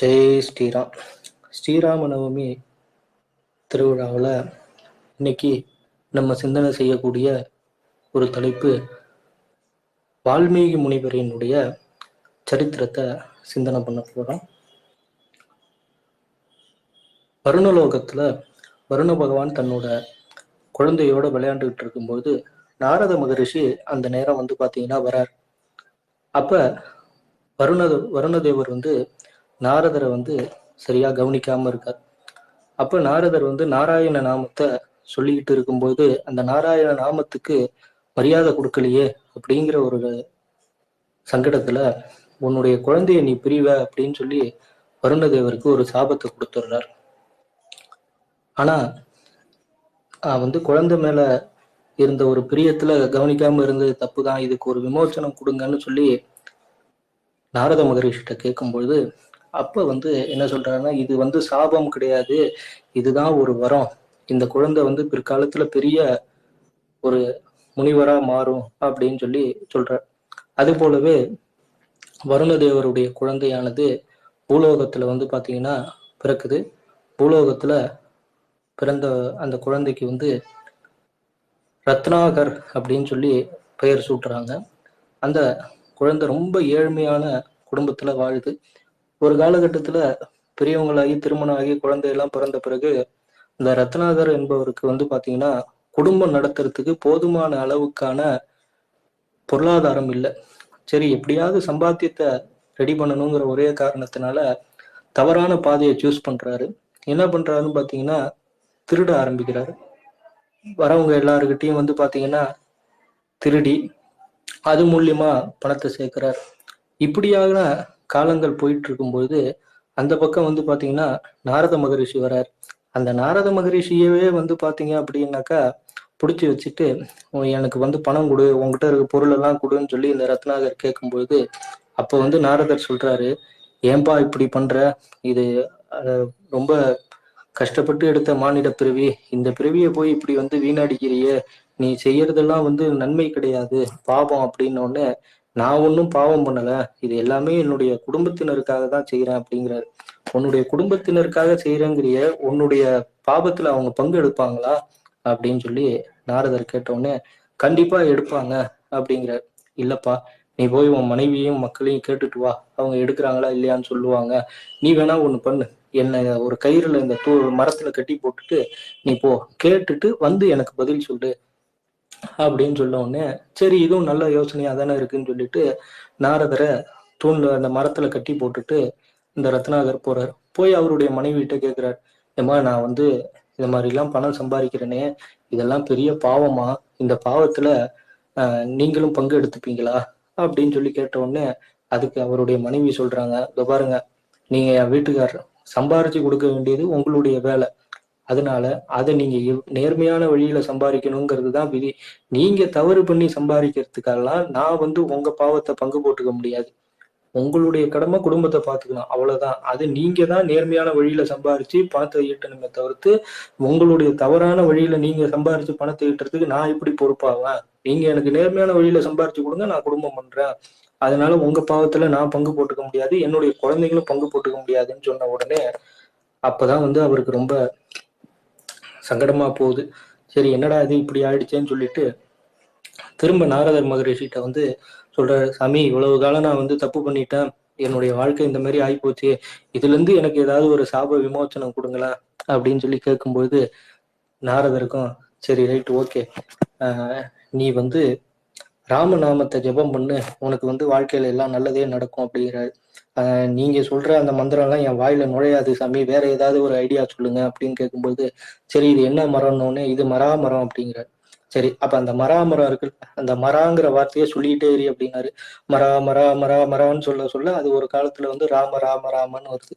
ஜெய் ஸ்ரீராம். ஸ்ரீராம நவமி திருவிழாவில் இன்னைக்கு நம்ம சிந்தனை செய்யக்கூடிய ஒரு தலைப்பு வால்மீகி முனிவரினுடைய சரித்திரத்தை சிந்தனை பண்ண போகிறோம் வருணலோகத்தில் வருண பகவான் தன்னோட குழந்தையோட விளையாண்டுகிட்டு இருக்கும்போது நாரத மகரிஷி அந்த நேரம் வந்து பார்த்தீங்கன்னா வரார். அப்ப வருண வருணதேவர் வந்து நாரதரை வந்து சரியா கவனிக்காம இருக்கார். அப்ப நாரதர் வந்து நாராயண நாமத்தை சொல்லிக்கிட்டு இருக்கும்போது அந்த நாராயண நாமத்துக்கு மரியாதை கொடுக்கலையே அப்படிங்கிற ஒரு சங்கடத்துல உன்னுடைய குழந்தைய நீ பிரிவ அப்படின்னு சொல்லி வருணதேவருக்கு ஒரு சாபத்தை கொடுத்துடுறார். ஆனா வந்து குழந்தை மேல இருந்த ஒரு பிரியத்துல கவனிக்காம இருந்தது தப்பு தான் இதுக்கு ஒரு விமோச்சனம் கொடுங்கன்னு சொல்லி நாரத மகரிஷிட்ட கேட்கும்பொழுது அப்ப வந்து என்ன சொல்றாங்கன்னா இது வந்து சாபம் கிடையாது. இதுதான் ஒரு வரம். இந்த குழந்தை வந்து பிற்காலத்துல பெரிய ஒரு முனிவரா மாறும் அப்படின்னு சொல்லி சொல்றார். அது போலவே வருணதேவருடைய குழந்தையானது பூலோகத்துல வந்து பாத்தீங்கன்னா பிறக்குது. பூலோகத்துல பிறந்த அந்த குழந்தைக்கு வந்து ரத்னாகர் அப்படின்னு சொல்லி பெயர் சூட்டுறாங்க. அந்த குழந்தை ரொம்ப ஏழ்மையான குடும்பத்துல வாழுது. ஒரு காலகட்டத்துல பெரியவங்களாகி திருமணம் ஆகி குழந்தையெல்லாம் பிறந்த பிறகு இந்த ரத்னாகர் என்பவருக்கு வந்து பாத்தீங்கன்னா குடும்பம் நடத்துறதுக்கு போதுமான அளவுக்கான பொருளாதாரம் இல்லை. சரி எப்படியாவது சம்பாத்தியத்தை ரெடி பண்ணணுங்கிற ஒரே காரணத்தினால தவறான பாதையை சூஸ் பண்றாரு. என்ன பண்றாருன்னு பாத்தீங்கன்னா திருட ஆரம்பிக்கிறாரு. வரவங்க எல்லாருக்கிட்டையும் வந்து பாத்தீங்கன்னா திருடி அது மூலியமா பணத்தை சேர்க்கிறார். இப்படியாக காலங்கள் போயிட்டு இருக்கும்போது அந்த பக்கம் வந்து பாத்தீங்கன்னா நாரத மகரிஷி வரார். அந்த நாரத மகரிஷியவே வந்து பாத்தீங்க அப்படின்னாக்கா பிடிச்சி வச்சுட்டு எனக்கு வந்து பணம் கொடு உங்ககிட்ட இருக்க பொருள் எல்லாம் கொடுன்னு சொல்லி இந்த ரத்னாகர் கேட்கும்போது அப்போ வந்து நாரதர் சொல்றாரு ஏன்பா இப்படி பண்ற? இது ரொம்ப கஷ்டப்பட்டு எடுத்த மானிட பிறவி. இந்த பிறவியை போய் இப்படி வந்து வீணடிக்கிறியே. நீ செய்யறதெல்லாம் வந்து நன்மை கிடையாது. பாவம் அப்படின்னோடனே நான் ஒன்றும் பாவம் பண்ணல. இது எல்லாமே என்னுடைய குடும்பத்தினருக்காக தான் செய்யறேன் அப்படிங்கிறாரு. உன்னுடைய குடும்பத்தினருக்காக செய்யறேங்கிறிய உன்னுடைய பாபத்துல அவங்க பங்கு எடுப்பாங்களா? அப்படின்னு சொல்லி நாரதர் கேட்டவுடனே கண்டிப்பா எடுப்பாங்க அப்படிங்கிறார். இல்லப்பா நீ போய் உன் மனைவியும் மக்களையும் கேட்டுட்டு வா. அவங்க எடுக்கிறாங்களா இல்லையான்னு சொல்லுவாங்க. நீ வேணா ஒண்ணு பண்ணு. என்னை ஒரு கயிறுல இந்த தூ மரத்துல கட்டி போட்டுட்டு நீ போ. கேட்டுட்டு வந்து எனக்கு பதில் சொல்லு. அப்படின்னு சொல்ல உடனே சரி இதுவும் நல்ல யோசனையா தானே இருக்குன்னு சொல்லிட்டு நாரதரை தூண்ல அந்த மரத்துல கட்டி போட்டுட்டு இந்த ரத்னாகர் போறார். போய் அவருடைய மனைவிட்ட கேட்கிறார் ஏமா நான் வந்து இந்த மாதிரி எல்லாம் பணம் சம்பாதிக்கிறேனே இதெல்லாம் பெரிய பாவமா? இந்த பாவத்துல நீங்களும் பங்கு எடுத்துப்பீங்களா? அப்படின்னு சொல்லி கேட்ட உடனே அதுக்கு அவருடைய மனைவி சொல்றாங்க "இதோ பாருங்க நீங்க என் வீட்டுக்காரர் சம்பாரிச்சு கொடுக்க வேண்டியது உங்களுடைய வேலை. அதனால அதை நீங்க நேர்மையான வழியில சம்பாதிக்கணுங்கிறது தான் விதி. நீங்க தவறு பண்ணி சம்பாதிக்கிறதுக்கெல்லாம் நான் வந்து உங்க பாவத்தை பங்கு போட்டுக்க முடியாது. உங்களுடைய கடமை குடும்பத்தை பார்த்துக்கணும் அவ்வளவுதான். அது நீங்க தான் நேர்மையான வழியில சம்பாரிச்சு பணத்தை ஈட்டணுமே தவிர்த்து உங்களுடைய தவறான வழியில நீங்க சம்பாரிச்சு பணத்தை ஈட்டுறதுக்கு நான் எப்படி பொறுப்பாவேன் நீங்க எனக்கு நேர்மையான வழியில சம்பாரிச்சு கொடுங்க நான் குடும்பம் பண்றேன். அதனால உங்க பாவத்துல நான் பங்கு போட்டுக்க முடியாது என்னுடைய குழந்தைங்களும் பங்கு போட்டுக்க முடியாதுன்னு சொன்ன உடனே அப்பதான் வந்து அவருக்கு ரொம்ப சங்கடமா போகுது. சரி என்னடா இது இப்படி ஆயிடுச்சேன்னு சொல்லிட்டு திரும்ப நாரதர் மகரிஷிகிட்ட வந்து சொல்றாரு சாமி இவ்வளவு காலம் நான் வந்து தப்பு பண்ணிட்டேன். என்னுடைய வாழ்க்கை இந்த மாதிரி ஆயிப்போச்சு. இதுல இருந்து எனக்கு ஏதாவது ஒரு சாப விமோச்சனம் கொடுங்களேன் அப்படின்னு சொல்லி கேட்கும்போது நாரதருக்கும் சரி ரைட் ஓகே நீ வந்து ராமநாமத்தை ஜெபம் பண்ணு. உனக்கு வந்து வாழ்க்கையில எல்லாம் நல்லதே நடக்கும் அப்படிங்கிறாரு. நீங்க சொல்ற அந்த மந்திரம் எல்லாம் என் வாயில நுழையாது சாமி. வேற ஏதாவது ஒரு ஐடியா சொல்லுங்க அப்படின்னு கேட்கும்போது சரி இது என்ன மரம்னு இது மரா மரம் அப்படிங்கிறாரு. சரி அப்ப அந்த மரா மரம் இருக்கு அந்த மராங்கிற வார்த்தையை சொல்லிட்டே இரு அப்படின்னாரு. மரா மரா மரா மரான்னு சொல்ல சொல்ல அது ஒரு காலத்துல வந்து ராம ராம ராமன்னு வருது.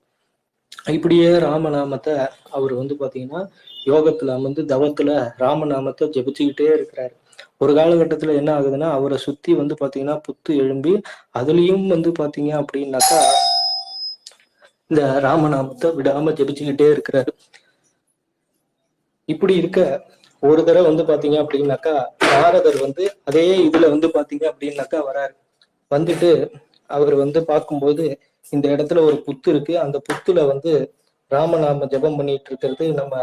இப்படியே ராமநாமத்தை அவர் வந்து பாத்தீங்கன்னா யோகத்துல அமர்ந்து தவத்துல ராமநாமத்தை ஜெபிச்சுக்கிட்டே இருக்கிறாரு. ஒரு காலகட்டத்துல என்ன ஆகுதுன்னா அவரை சுத்தி வந்து பாத்தீங்கன்னா புத்து எழும்பி அதுலயும் வந்து பாத்தீங்க அப்படின்னாக்கா இந்த ராமநாமத்தை விடாம ஜெபிச்சுக்கிட்டே இருக்கிறாரு. இப்படி இருக்க ஒரு தடவை வந்து பாத்தீங்க அப்படின்னாக்கா நாரதர் வந்து அதே இதுல வந்து பாத்தீங்க அப்படின்னாக்கா வராரு. வந்துட்டு அவர் வந்து பார்க்கும்போது இந்த இடத்துல ஒரு புத்து இருக்கு. அந்த புத்துல வந்து ராமநாம ஜெபம் பண்ணிட்டு இருக்கிறது நம்ம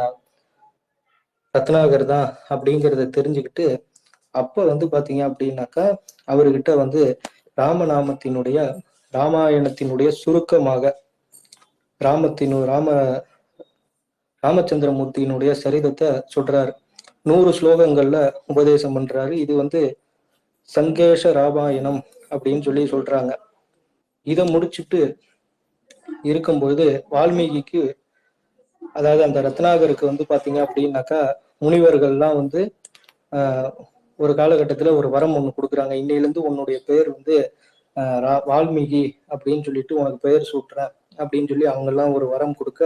ரத்னாகர் தான் அப்படிங்கிறத தெரிஞ்சுக்கிட்டு அப்ப வந்து பாத்தீங்க அப்படின்னாக்கா அவர்கிட்ட வந்து ராமநாமத்தினுடைய ராமாயணத்தினுடைய சுருக்கமாக ராமத்தினு ராம ராமச்சந்திரமூர்த்தியினுடைய சரிதத்தை சொல்றாரு. நூறு ஸ்லோகங்கள்ல உபதேசம் பண்றாரு. இது வந்து சங்கேஷ ராமாயணம் அப்படின்னு சொல்லி சொல்றாங்க. இதை முடிச்சுட்டு இருக்கும்பொழுது வால்மீகிக்கு அதாவது அந்த ரத்னாகருக்கு வந்து பாத்தீங்க அப்படின்னாக்கா முனிவர்கள்லாம் வந்து ஆஹ் ஒரு காலகட்டத்துல ஒரு வரம் ஒண்ணு கொடுக்குறாங்க. இன்னையிலிருந்து உன்னுடைய பெயர் வந்து ஆஹ் ரா- வால்மீகி அப்படின்னு சொல்லிட்டு உனக்கு பெயர் சூட்டுறேன் அப்படின்னு சொல்லி அவங்க எல்லாம் ஒரு வரம் கொடுக்க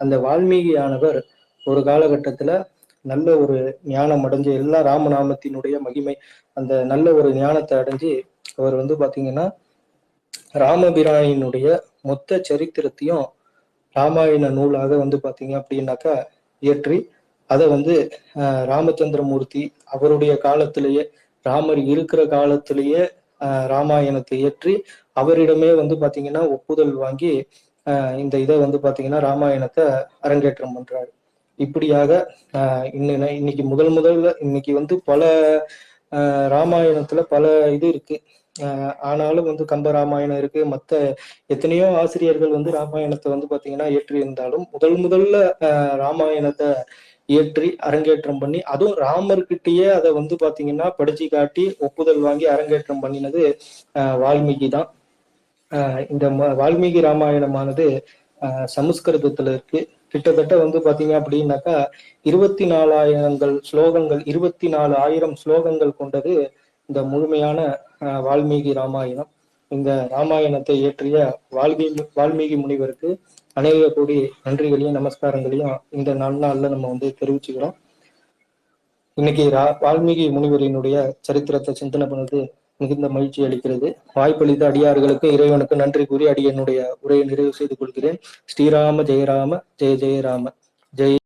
அந்த வால்மீகியானவர் ஒரு காலகட்டத்துல நல்ல ஒரு ஞானம் அடைஞ்சு எல்லாம் ராமநாமத்தினுடைய மகிமை அந்த நல்ல ஒரு ஞானத்தை அடைஞ்சு அவர் வந்து பாத்தீங்கன்னா ராமபிரானினுடைய மொத்த சரித்திரத்தையும் ராமாயண நூலாக வந்து பார்த்தீங்க அப்படின்னாக்கா இயற்றி அதை வந்து ஆஹ் ராமச்சந்திரமூர்த்தி அவருடைய காலத்திலேயே ராமர் இருக்கிற காலத்திலேயே ஆஹ் ராமாயணத்தை இயற்றி அவரிடமே வந்து பாத்தீங்கன்னா ஒப்புதல் வாங்கி ஆஹ் இந்த இதை வந்து பாத்தீங்கன்னா ராமாயணத்தை அரங்கேற்றம் பண்றாரு. இப்படியாக ஆஹ் இன்னைக்கு முதல் முதல்ல இன்னைக்கு வந்து பல ஆஹ் ராமாயணத்துல பல இது இருக்கு. ஆனாலும் வந்து கம்ப ராமாயணம் இருக்கு. மத்த எத்தனையோ ஆசிரியர்கள் வந்து ராமாயணத்தை வந்து பாத்தீங்கன்னா இயற்றி இருந்தாலும் முதல் முதல்ல ராமாயணத்தை இயற்றி அரங்கேற்றம் பண்ணி அதுவும் ராமர்கிட்டயே அதை வந்து பாத்தீங்கன்னா படிச்சு காட்டி ஒப்புதல் வாங்கி அரங்கேற்றம் பண்ணினது வால்மீகி தான். இந்த ம- வால்மீகி ராமாயணமானது சமஸ்கிருதத்துல இருக்கு. கிட்டத்தட்ட வந்து பாத்தீங்க அப்படின்னாக்கா இருபத்தி நாலாயிரங்கள் ஸ்லோகங்கள் இருபத்தி நாலு ஆயிரம் ஸ்லோகங்கள் கொண்டது இந்த முழுமையான வால்மீகி ராமாயணம். இந்த ராமாயணத்தை இயற்றிய வால்மீகி வால்மீகி முனிவருக்கு அநேக கோடி நன்றிகளையும் நமஸ்காரங்களையும் இந்த நாள்ல நம்ம வந்து தெரிவிச்சுக்கிறோம். இன்னைக்கு ரா- வால்மீகி முனிவரினுடைய சரித்திரத்தை சிந்தனை பண்ணது மிகுந்த மகிழ்ச்சி அளிக்கிறது. வாய்ப்பளித்த அடியார்களுக்கு இறைவனுக்கு நன்றி கூறி அடியனுடைய உரையை நிறைவு செய்து கொள்கிறேன். ஸ்ரீராம ஜெயராம ஜெய ஜெயராம ஜெய்